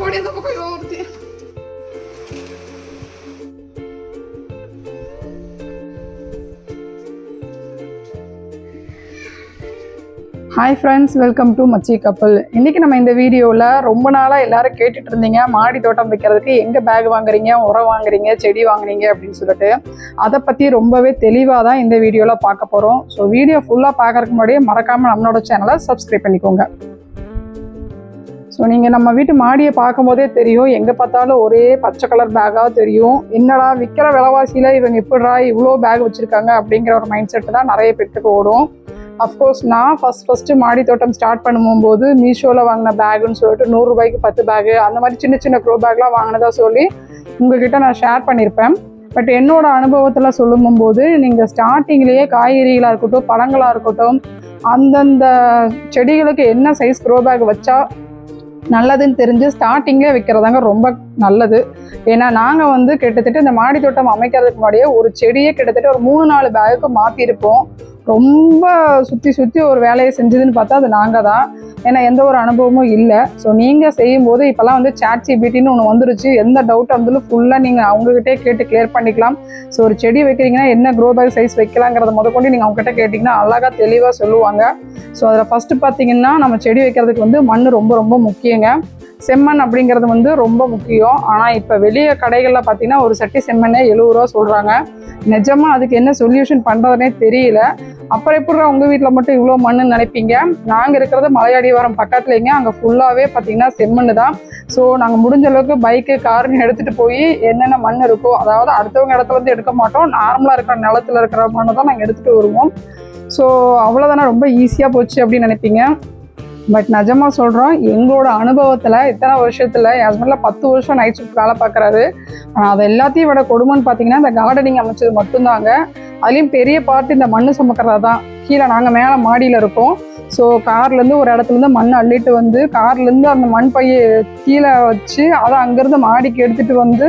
போடி அந்த பக்கம் орди. Hi friends welcome to மச்சி கப்பல் இன்றைக்கி நம்ம இந்த வீடியோவில் ரொம்ப நாளாக எல்லோரும் கேட்டுட்டு இருந்தீங்க மாடி தோட்டம் வைக்கிறதுக்கு எங்கே பேக் வாங்குறீங்க உரம் வாங்குறீங்க செடி வாங்குறீங்க அப்படின்னு சொல்லிட்டு. அதை பற்றி ரொம்பவே தெளிவாக தான் இந்த வீடியோவில் பார்க்க போகிறோம் ஸோ வீடியோ ஃபுல்லாக பார்க்கறதுக்கு முன்னாடியே மறக்காமல் நம்மளோட சேனலை சப்ஸ்கிரைப் பண்ணிக்கோங்க. ஸோ நீங்கள் நம்ம வீட்டு மாடியை பார்க்கும்போதே தெரியும். எங்கே பார்த்தாலும் ஒரே பச்சை கலர் பேக்காக தெரியும். என்னடா விற்கிற விலைவாசியில் இவங்க எப்படிடா இவ்வளோ பேக் வச்சுருக்காங்க அப்படிங்கிற ஒரு மைண்ட் செட்டு தான் நிறைய பேர்த்துக்கு ஓடும். அஃப்கோர்ஸ் நான் ஃபஸ்ட் ஃபஸ்ட்டு மாடி தோட்டம் ஸ்டார்ட் பண்ணும்போது மீஷோவில் வாங்கின பேகுன்னு சொல்லிட்டு நூறுரூபாய்க்கு பத்து பேகு அந்த மாதிரி சின்ன சின்ன க்ரோ பேக்லாம் வாங்கினதா சொல்லி உங்ககிட்ட நான் ஷேர் பண்ணியிருப்பேன். பட் என்னோடய அனுபவத்தில் சொல்லும்போது நீங்கள் ஸ்டார்டிங்லேயே காய்கறிகளாக இருக்கட்டும் பழங்களாக இருக்கட்டும் அந்தந்த செடிகளுக்கு என்ன சைஸ் க்ரோ பேக் வச்சா நல்லதுன்னு தெரிஞ்சு ஸ்டார்டிங்லேயே வைக்கிறதாங்க ரொம்ப நல்லது. ஏன்னா நாங்கள் வந்து கிட்டத்தட்ட இந்த மாடி தோட்டம் அமைக்கிறதுக்கு முன்னாடியே ஒரு செடியே கிட்டத்தட்ட ஒரு மூணு நாலு பேகுக்கு மாற்றிருப்போம் ரொம்ப சுற்றி சுற்றி ஒரு வேலையை செஞ்சதுன்னு பார்த்தா அது நாங்கள் தான். ஏன்னா எந்த ஒரு அனுபவமும் இல்லை. ஸோ நீங்கள் செய்யும்போது இப்போல்லாம் வந்து சாட் ஜிபிடின்னு ஒன்று வந்துருச்சு. எந்த டவுட்டாக இருந்தாலும் ஃபுல்லாக நீங்கள் அவங்ககிட்டே கேட்டு கிளியர் பண்ணிக்கலாம். ஸோ ஒரு செடி வைக்கிறீங்கன்னா என்ன க்ரோ பேக் சைஸ் வைக்கலாங்கிறத முதற்கொண்டு நீங்கள் அவங்ககிட்ட கேட்டிங்கன்னா அழகாக தெளிவாக சொல்லுவாங்க. ஸோ அதில் ஃபஸ்ட்டு பார்த்தீங்கன்னா நம்ம செடி வைக்கிறதுக்கு வந்து மண் ரொம்ப ரொம்ப முக்கியங்க. செம்மண் அப்படிங்கிறது வந்து ரொம்ப முக்கியம். ஆனால் இப்போ வெளியே கடைகளில் பார்த்தீங்கன்னா ஒரு சட்டி செம்மண்ணே எழுபது ரூபா சொல்கிறாங்க நிஜமாக அதுக்கு என்ன சொல்யூஷன் பண்ணுறதுனே தெரியல. அப்புறம் எப்படி உங்கள் வீட்டில் மட்டும் இவ்வளோ மண்ணுன்னு நினைப்பீங்க? நாங்கள் இருக்கிறது மலையாடிவாரம் பக்கத்துலேங்க அங்கே ஃபுல்லாகவே பார்த்தீங்கன்னா செம்மண் தான். ஸோ நாங்கள் முடிஞ்ச அளவுக்கு பைக்கு காருன்னு எடுத்துகிட்டு போய் என்னென்ன மண் இருக்கோ அதாவது அடுத்தவங்க இடத்துல வந்து எடுக்க மாட்டோம். நார்மலாக இருக்கிற நிலத்துல இருக்கிற மண்ணை தான் நாங்கள் எடுத்துகிட்டு வருவோம். ஸோ அவ்வளோதானே ரொம்ப ஈஸியாக போச்சு அப்படின்னு நினைப்பீங்க. பட் நிஜமாக சொல்கிறோம் எங்களோட அனுபவத்தில் இத்தனை வருஷத்தில் என் ஹஸ்பண்டில் பத்து வருஷம் நைட் ஷிஃப்ட் வேலை பார்க்குறாரு. ஆனால் அது எல்லாத்தையும் விட கொடுமைன்னு பார்த்தீங்கன்னா இந்த கார்டனிங் அமைச்சது மட்டும்தாங்க. அதுலேயும் பெரிய பார்ட் இந்த மண் சுமக்கிறதா தான் கீழே நாங்கள் மேலே மாடியில் இருக்கோம். ஸோ கார்லேருந்து ஒரு இடத்துலேருந்து மண் அள்ளிட்டு வந்து கார்லேருந்து அந்த மண் பையை கீழே வச்சு அதை அங்கேருந்து மாடிக்கு எடுத்துகிட்டு வந்து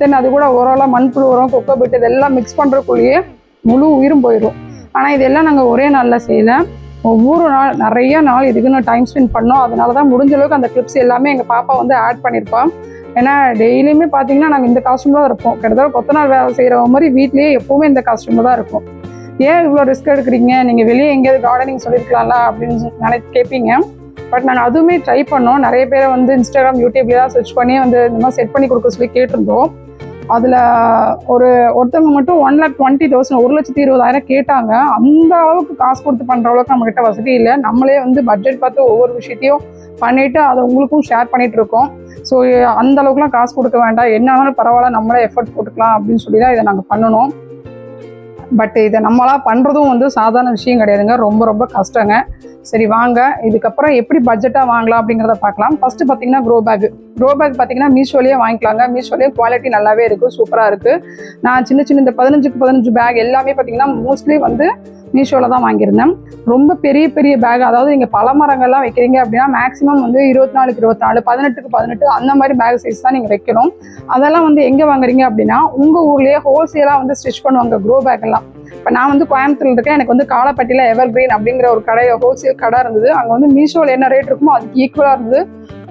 தென் அது கூட உரம்லாம் மண்புழு உரம் கொக்கோ பிட்டு இதெல்லாம் மிக்ஸ் பண்ணுறக்குள்ளேயே முழு உயிரும் போயிடும் ஆனால் இதெல்லாம் நாங்கள் ஒரே நாளில் செய்யலை. ஒவ்வொரு நாள் நிறைய நாள் இதுக்கு நான் டைம் ஸ்பெண்ட் பண்ணோம். அதனால தான் முடிஞ்ச அளவுக்கு அந்த கிளிப்ஸ் எல்லாமே எங்கள் பாப்பா வந்து ஆட் பண்ணியிருப்பான் ஏன்னா டெய்லியுமே பார்த்தீங்கன்னா நாங்கள் இந்த காஸ்ட்யூமில் தான் இருப்போம். கிட்டத்தட்ட கொத்த நாள் வேலை செய்கிறவங்க மாதிரி வீட்லேயே எப்போவுமே இந்த காஸ்ட்யூமில் தான் இருக்கும். ஏன் இவ்வளோ ரிஸ்க் எடுக்கிறீங்க? நீங்கள் வெளியே எங்கேயாவது கார்டனிங் சொல்லியிருக்கலாம்ல அப்படின்னு நினை கேட்பீங்க பட் நாங்கள் அதுவுமே ட்ரை பண்ணோம். நிறைய பேரை வந்து இன்ஸ்டாகிராம் யூடியூப்லேயே தான் சர்ச் பண்ணி வந்து இந்த மாதிரி செட் பண்ணி கொடுக்க சொல்லி கேட்டிருந்தோம். அதில் ஒரு ஒருத்தவங்க மட்டும் ஒன் லேக் டுவெண்ட்டி தௌசண்ட் ஒரு லட்சத்தி இருபதாயிரம் கேட்டாங்க. அந்த அளவுக்கு காசு கொடுத்து பண்ணுற அளவுக்கு நம்மக்கிட்ட வசதி இல்லை. நம்மளே வந்து பட்ஜெட் பார்த்து ஒவ்வொரு விஷயத்தையும் பண்ணிவிட்டு அதை உங்களுக்கும் ஷேர் பண்ணிகிட்டு இருக்கோம். ஸோ அந்த அளவுக்குலாம் காசு கொடுக்க வேண்டாம். என்னாலும் பரவாயில்ல நம்மளே எஃபர்ட் போட்டுக்கலாம் அப்படின்னு சொல்லி தான் இதை நாங்கள் பண்ணணும். பட் இதை நம்மளாக பண்ணுறதும் வந்து சாதாரண விஷயம் கிடையாதுங்க. ரொம்ப ரொம்ப கஷ்டங்க. சரி வாங்க. இதுக்கப்புறம் எப்படி பட்ஜெட்டாக வாங்கலாம் அப்படிங்கிறத பார்க்கலாம். ஃபர்ஸ்ட் பார்த்தீங்கன்னா க்ரோ பேக் க்ரோ பேக் பார்த்தீங்கன்னா மீஷோலேயே வாங்கிக்கலாங்க. மீஷோலேயே குவாலிட்டி நல்லாவே இருக்குது சூப்பராக இருக்குது நான் சின்ன சின்ன இந்த பதினஞ்சுக்கு பதினஞ்சு பேக் எல்லாமே பார்த்தீங்கன்னா மோஸ்ட்லி வந்து மீஷோவில் தான் வாங்கியிருந்தேன். ரொம்ப பெரிய பெரிய பேக் அதாவது நீங்கள் பல மரங்கள்லாம் வைக்கிறீங்க அப்படின்னா மேக்ஸிமம் வந்து இருபத்தி நாலுக்கு இருபத்தி நாலு பதினெட்டுக்கு பதினெட்டு அந்த மாதிரி பேக் சைஸ் தான் நீங்கள் வைக்கணும். அதெல்லாம் வந்து எங்கே வாங்குறீங்க அப்படின்னா உங்கள் ஊர்லேயே ஹோல்சேலாக வந்து ஸ்டிச் பண்ணுவாங்க க்ரோ பேக் எல்லாம். இப்போ நான் வந்து கோயம்புத்தூர் இருக்கேன். எனக்கு வந்து காலப்பட்டியில் எவர் கிரீன் அப்படிங்கிற ஒரு கடை ஹோல்சேல் கடை இருந்தது. அங்கே வந்து மீஷோவில் என்ன ரேட் இருக்குமோ அதுக்கு ஈக்குவலாக இருந்தது.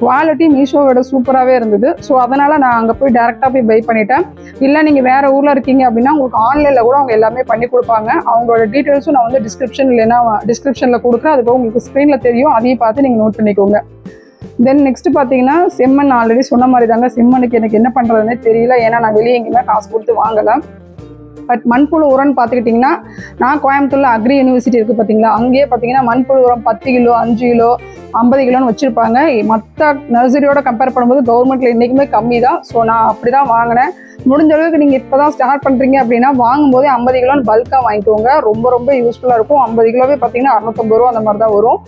குவாலிட்டி மீஷோவோட சூப்பராகவே இருந்தது. ஸோ அதனால் நான் அங்கே போய் டேரெக்டாக போய் பை பண்ணிட்டேன். இல்லை நீங்கள் வேறு ஊரில் இருக்கீங்க அப்படின்னா உங்களுக்கு ஆன்லைனில் கூட அவங்க எல்லாமே பண்ணி கொடுப்பாங்க. அவங்களோட டீட்டெயில்ஸும் நான் வந்து டிஸ்கிரிப்ஷன் இல்லைன்னா டிஸ்கிரிப்ஷனில் கொடுக்குறேன். அதுக்கு உங்களுக்கு ஸ்க்ரீனில் தெரியும். அதையும் பார்த்து நீங்கள் நோட் பண்ணிக்கோங்க. தென் நெக்ஸ்ட் பார்த்தீங்கன்னா செம்மண் ஆல்ரெடி சொன்ன மாதிரி தாங்க செம்மண்ணுக்கு எனக்கு என்ன பண்ணுறதுனே தெரியல. ஏன்னா நான் வெளியே எங்கேயுமே காசு கொடுத்து வாங்கலை. பட் மண்புழு உரம்னு பார்த்துக்கிட்டிங்கன்னா நான் கோயம்புத்தூரில் அக்ரி யூனிவர்சிட்டி இருக்குது பார்த்தீங்களா? அங்கேயே பார்த்தீங்கன்னா மண்புழு உரம் பத்து கிலோ அஞ்சு கிலோ ஐம்பது கிலோன்னு வச்சுருப்பாங்க. மற்ற நர்சரியோட கம்பேர் பண்ணும்போது கவர்மெண்ட்டில் இன்றைக்குமே கம்மி தான். ஸோ நான் அப்படி தான் வாங்கினேன். முடிஞ்ச அளவுக்கு நீங்கள் இப்போ தான் ஸ்டார்ட் பண்ணுறீங்க அப்படின்னா வாங்கும்போதே ஐம்பது கிலோன்னு பல்காக வாங்கிக்கோங்க. ரொம்ப ரொம்ப யூஸ்ஃபுல்லாக இருக்கும். ஐம்பது கிலோவே பார்த்தீங்கன்னா அறுநூத்தம்பது ரூபா அந்த மாதிரி தான் வரும்.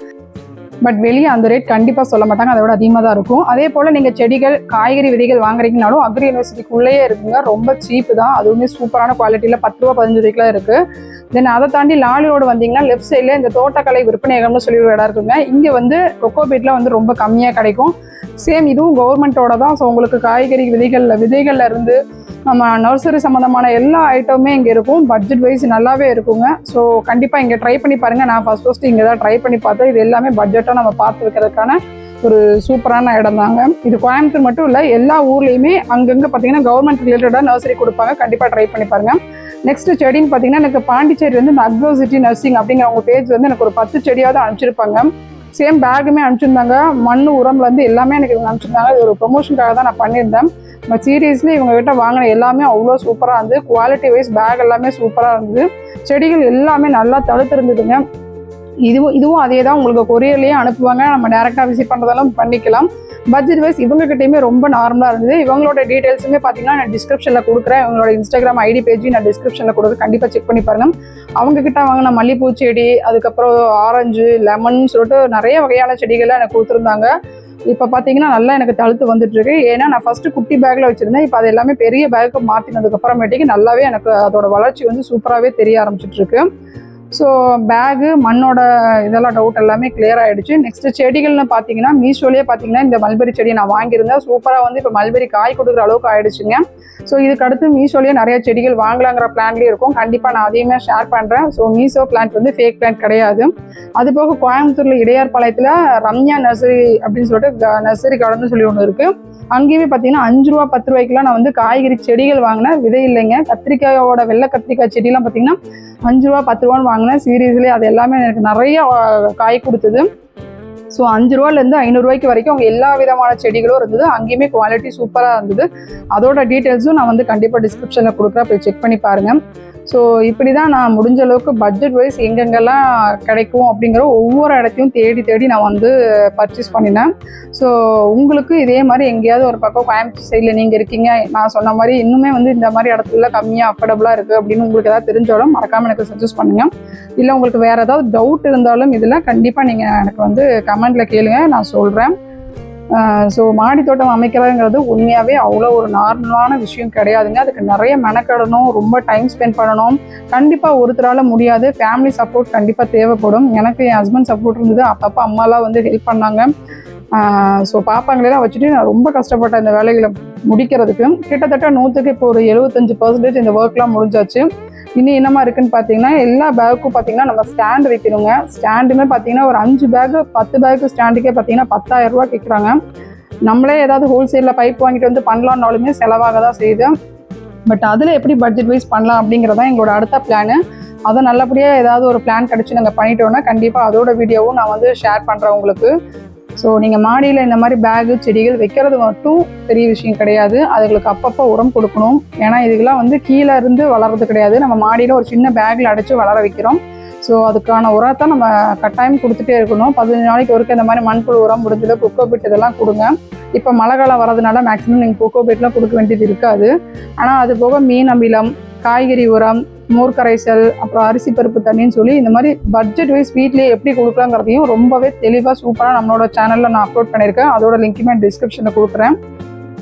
பட் வெளியே அந்த ரேட் கண்டிப்பாக சொல்ல மாட்டாங்க. அதை விட அதிகமாக தான் இருக்கும். அதே போல் நீங்கள் செடிகள் காய்கறி விதைகள் வாங்குறீங்கனாலும் அக்ரி யூனிவர்சிட்டிக்குள்ளேயே இருக்குங்க ரொம்ப சீப்பு தான். அதுவுமே சூப்பரான குவாலிட்டியில் பத்து ரூபா பதினஞ்சு ரூபாய்க்குலாம் இருக்குது தென் அதை தாண்டி லாலி ரோடு வந்தீங்கன்னா லெஃப்ட் சைடில் இந்த தோட்டக்கலை விற்பனையகம்னு சொல்லி ஒரு இடம் இருக்குங்க. இங்கே வந்து கொக்கோ பீட்லாம் வந்து ரொம்ப கம்மியாக கிடைக்கும். சேம் இதுவும் கவர்மெண்ட்டோட தான். ஸோ உங்களுக்கு காய்கறி விதைகளில் விதைகள்ல இருந்து நம்ம நர்சரி சம்மந்தமான எல்லா ஐட்டமுமே இங்கே இருக்கும். பட்ஜெட் வைஸ் நல்லாவே இருக்குங்க. ஸோ கண்டிப்பாக இங்கே ட்ரை பண்ணி பாருங்கள் நான் ஃபஸ்ட் ஃபஸ்ட்டு இங்கே தான் ட்ரை பண்ணி பார்த்தேன். இது எல்லாமே பட்ஜெட்டாக நம்ம பார்த்து வைக்கிறதுக்கான ஒரு சூப்பரான இடம் தாங்க. இது கோயம்புத்தூர் மட்டும் இல்லை எல்லா ஊர்லேயுமே அங்கங்கே பார்த்தீங்கன்னா கவர்மெண்ட் ரிலேட்டடாக நர்சரி கொடுப்பாங்க. கண்டிப்பாக ட்ரை பண்ணி பாருங்க. நெக்ஸ்ட் செடின்னு பார்த்தீங்கன்னா எனக்கு பாண்டிச்சேரி வந்து இந்த அக்ரோ சிட்டி நர்சிங் அப்படிங்கிற அவங்க பேஜ் வந்து எனக்கு ஒரு பத்து செடியாவது அனுப்பிச்சிருப்பாங்க. சேம் பேக்குமே அனுப்பிச்சிருந்தாங்க. மண் உரம்லேருந்து எல்லாமே எனக்கு அனுப்பிச்சிருந்தாங்க. இது ஒரு ப்ரொமோஷனுக்காக தான் நான் பண்ணியிருந்தேன். பட் சீரியஸ்லி இவங்ககிட்ட வாங்கின எல்லாமே அவ்வளோ சூப்பராக இருந்தது. குவாலிட்டி வைஸ் பேக் எல்லாமே சூப்பராக இருந்தது. செடிகள் எல்லாமே நல்லா தடுத்திருந்ததுங்க. இதுவும் இதுவும் அதே தான் உங்களுக்கு கொரியர்லேயே அனுப்புவாங்க. நம்ம டேரெக்டாக விசிட் பண்ணுறதெல்லாம் பண்ணிக்கலாம். பட்ஜெட் வைஸ் இவங்ககிட்டயுமே ரொம்ப நார்மலாக இருந்தது. இவங்களோட டீட்டெயில்ஸுமே பார்த்தீங்கன்னா நான் டிஸ்கிரிப்ஷனில் கொடுக்குறேன். இவங்களோட இன்ஸ்டாகிராம் ஐடி பேஜ் நான் டிஸ்கிரிப்ஷனில் கொடுக்குறேன் கண்டிப்பாக செக் பண்ணி பாருங்கள் அவங்கக்கிட்ட வாங்கின மல்லிப்பூ செடி அதுக்கப்புறம் ஆரஞ்சு லெமன் சொல்லிட்டு நிறைய வகையான செடிகள்லாம் எனக்கு கொடுத்துருந்தாங்க. இப்போ பார்த்தீங்கன்னா நல்லா எனக்கு தழுத்து வந்துட்டு இருக்கு ஏன்னா நான் ஃபர்ஸ்ட் குட்டி பேக்கில் வச்சிருந்தேன். இப்போ அது எல்லாமே பெரிய பேக்கு மாற்றினதுக்கப்புறமேட்டுக்கு நல்லாவே எனக்கு அதோட வளர்ச்சி வந்து சூப்பராகவே தெரிய ஆரம்பிச்சிட்டு இருக்கு. ஸோ பேகு மண்ணோட இதெல்லாம் டவுட் எல்லாமே கிளியர் ஆகிடுச்சு நெக்ஸ்ட்டு செடிகள்னு பார்த்தீங்கன்னா மீஷோலேயே பார்த்தீங்கன்னா இந்த மல்பெரி செடியை நான் வாங்கியிருந்தேன். சூப்பராக வந்து இப்போ மல்பெரி காய் கொடுக்குற அளவுக்கு ஆயிடுச்சுங்க. ஸோ இதுக்கு அடுத்து மீஷோலேயே நிறைய செடிகள் வாங்கலாங்கிற பிளான்லேயே இருக்கும். கண்டிப்பாக நான் அதையுமே ஷேர் பண்ணுறேன் ஸோ மீஷோ பிளான்ட் வந்து ஃபேக் பிளான்ட் கிடையாது. அது போக கோயம்புத்தூரில் இடையார்பாளையத்தில் ரம்யா நர்சரி அப்படின்னு சொல்லிட்டு நர்சரி கார்டன் சொல்லி ஒன்று இருக்குது அங்கேயுமே பார்த்தீங்கன்னா அஞ்சு ரூபா பத்து ரூபாய்க்குலாம் நான் வந்து காய்கறி செடிகள் வாங்கினேன். விதை இல்லைங்க. கத்திரிக்காயோட வெள்ளை கத்திரிக்காய் செடிலாம் பார்த்தீங்கன்னா அஞ்சு ரூபா பத்து ரூபான்னு வாங்கினேன் சீரியஸ்லி அது எல்லாமே எனக்கு நிறைய காய் கொடுத்தது. ஸோ அஞ்சு ரூபாலேருந்து ஐநூறுரூவாய்க்கு வரைக்கும் அவங்க எல்லா விதமான செடிகளும் இருந்தது. அங்கேயுமே குவாலிட்டி சூப்பராக இருந்தது. அதோட டீட்டெயில்ஸும் நான் வந்து கண்டிப்பாக டிஸ்கிரிப்ஷனில் கொடுக்குறேன். போய் செக் பண்ணி பாருங்கள் ஸோ இப்படி தான் நான் முடிஞ்ச அளவுக்கு பட்ஜெட் வைஸ் எங்கெங்கெல்லாம் கிடைக்கும் அப்படிங்கிற ஒவ்வொரு இடத்தையும் தேடி தேடி நான் வந்து பர்ச்சேஸ் பண்ணினேன். ஸோ உங்களுக்கு இதே மாதிரி எங்கேயாவது ஒரு பக்கம் கோயம்புத்தூர் சைடில் நீங்கள் இருக்கீங்க. நான் சொன்ன மாதிரி இன்னுமே வந்து இந்த மாதிரி இடத்துல கம்மியாக அஃபோர்டபுளாக இருக்குது அப்படின்னு உங்களுக்கு ஏதாவது தெரிஞ்சாலும் மறக்காமல் எனக்கு சஜஸ்ட் பண்ணுங்கள் இல்லை உங்களுக்கு வேறு ஏதாவது டவுட் இருந்தாலும் இதில் கண்டிப்பாக நீங்கள் எனக்கு வந்து கம் கமெண்டில் கேளுங்க நான் சொல்கிறேன் ஸோ மாடி தோட்டம் அமைக்கிறதுங்கிறது உண்மையாகவே அவ்வளோ ஒரு நார்மலான விஷயம் கிடையாதுங்க. அதுக்கு நிறைய மெனக்கடணும் ரொம்ப டைம் ஸ்பெண்ட் பண்ணணும். கண்டிப்பாக ஒருத்தரால் முடியாது. ஃபேமிலி சப்போர்ட் கண்டிப்பாக தேவைப்படும். எனக்கு என் ஹஸ்பண்ட் சப்போர்ட் இருந்தது. அப்பப்போ அம்மாலாம் வந்து ஹெல்ப் பண்ணாங்க. ஸோ பாப்பாங்களெல்லாம் வச்சுட்டு நான் ரொம்ப கஷ்டப்பட்டேன் இந்த வேலைகளை முடிக்கிறதுக்கு. கிட்டத்தட்ட நூற்றுக்கு இப்போ ஒரு எழுபத்தஞ்சு பர்சன்டேஜ் இந்த ஒர்க்லாம் முடிஞ்சாச்சு. இனி என்னமா இருக்குன்னு பார்த்தீங்கன்னா எல்லா பேக்கும் பார்த்தீங்கன்னா நம்ம ஸ்டாண்ட் வைக்கணுங்க. ஸ்டாண்டுமே பார்த்தீங்கன்னா ஒரு அஞ்சு பேக்கு பத்து பேக்கு ஸ்டாண்டுக்கே பார்த்தீங்கன்னா பத்தாயிரம் ரூபா கேட்குறாங்க நம்மளே ஏதாவது ஹோல்சேலில் பைப் வாங்கிட்டு வந்து பண்ணலான்னாலுமே செலவாக தான் செய்யுது. பட் அதில் எப்படி பட்ஜெட் வைஸ் பண்ணலாம் அப்படிங்கிறதா எங்களோட அடுத்த பிளானு அதை நல்லபடியாக ஏதாவது ஒரு பிளான் கிடச்சி நாங்கள் பண்ணிட்டோன்னா கண்டிப்பாக அதோட வீடியோவும் நான் வந்து ஷேர் பண்ணுறேன் உங்களுக்கு. ஸோ நீங்கள் மாடியில் இந்த மாதிரி பேகு செடிகள் வைக்கிறது மட்டும் பெரிய விஷயம் கிடையாது. அதுகளுக்கு அப்பப்போ உரம் கொடுக்கணும். ஏன்னா இதுக்கெல்லாம் வந்து கீழே இருந்து வளர்றது கிடையாது. நம்ம மாடியில் ஒரு சின்ன பேக்கில் அடைச்சி வளர வைக்கிறோம். ஸோ அதுக்கான உரத்தை நம்ம கட்டாயம் கொடுத்துட்டே இருக்கணும். பதினஞ்சு நாளைக்கு ஒருக்க இந்த மாதிரி மண்புழு உரம் முடிஞ்சது கொக்கோ பிட் இதெல்லாம் கொடுங்க. இப்போ மழை காலம் வரதுனால மேக்ஸிமம் நீங்கள் கொக்கோ பிட்லாம் கொடுக்க வேண்டியது இருக்காது. ஆனால் அது போக மீன் அமிலம் காய்கறி உரம் மோர் கரைசல் அப்புறம் அரிசி பருப்பு தண்ணின்னு சொல்லி இந்த மாதிரி பட்ஜெட் வைஸ் வீட்லேயே எப்படி கொடுக்கலாங்கிறதையும் ரொம்பவே தெளிவாக சூப்பராக நம்மளோட சேனலில் நான் அப்லோட் பண்ணியிருக்கேன். அதோட லிங்க்குமே டிஸ்கிரிப்ஷனில் கொடுக்குறேன்.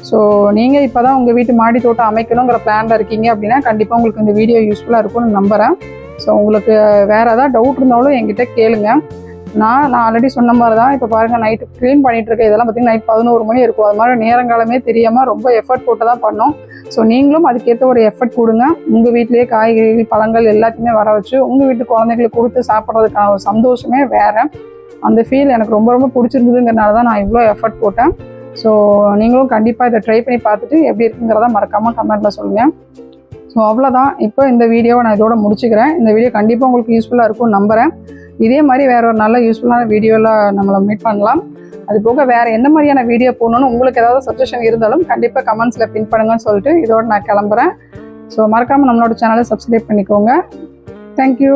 ஸோ நீங்கள் இப்போ தான் உங்கள் வீட்டு மாடி தோட்டம் அமைக்கணுங்கிற பிளானில் இருக்கீங்க அப்படின்னா கண்டிப்பாக உங்களுக்கு இந்த வீடியோ யூஸ்ஃபுல்லாக இருக்கும்னு நம்புகிறேன் ஸோ உங்களுக்கு வேறு ஏதாவது டவுட் இருந்தாலும் என்கிட்ட கேளுங்க. நான் நான் ஆல்ரெடி சொன்ன மாதிரி தான் இப்போ பாருங்கள் நைட்டு க்ளீன் பண்ணிகிட்டு இருக்கேன் இதெல்லாம் பார்த்தீங்கன்னா நைட் பதினோரு மணி இருக்கும். அது மாதிரி நேரங்காலமே தெரியாமல் ரொம்ப எஃபர்ட் போட்டு தான் பண்ணோம். ஸோ நீங்களும் அதுக்கேற்ற ஒரு எஃபர்ட் கொடுங்க. உங்கள் வீட்டிலேயே காய்கறிகள் பழங்கள் எல்லாத்தையுமே வர வச்சு உங்கள் வீட்டு குழந்தைங்களுக்கு கொடுத்து சாப்பிட்றதுக்கான ஒரு சந்தோஷமே வேறு. அந்த ஃபீல் எனக்கு ரொம்ப ரொம்ப பிடிச்சிருந்ததுங்கிறனால தான் நான் இவ்வளோ எஃபர்ட் போட்டேன். ஸோ நீங்களும் கண்டிப்பாக இதை ட்ரை பண்ணி பார்த்துட்டு எப்படி இருக்குங்கிறத மறக்காமல் கமெண்ட்டில் சொல்லுங்கள் ஸோ அவ்வளோதான் இப்போ இந்த வீடியோவை நான் இதோட முடிச்சுக்கிறேன். இந்த வீடியோ கண்டிப்பாக உங்களுக்கு யூஸ்ஃபுல்லாக இருக்கும்னு நம்புகிறேன் இதே மாதிரி வேற ஒரு நல்ல யூஸ்ஃபுல்லான வீடியோவில் நம்மளை மீட் பண்ணலாம். அது போக வேறு என்ன மாதிரியான வீடியோ போடணும்னு உங்களுக்கு ஏதாவது சஜஷன் இருந்தாலும் கண்டிப்பாக கமெண்ட்ஸில் பின் பண்ணுங்கன்னு சொல்லிட்டு இதோட நான் கிளம்புறேன். ஸோ மறக்காமல் நம்மளோட சேனலை சப்ஸ்கிரைப் பண்ணிக்கோங்க. தேங்க்யூ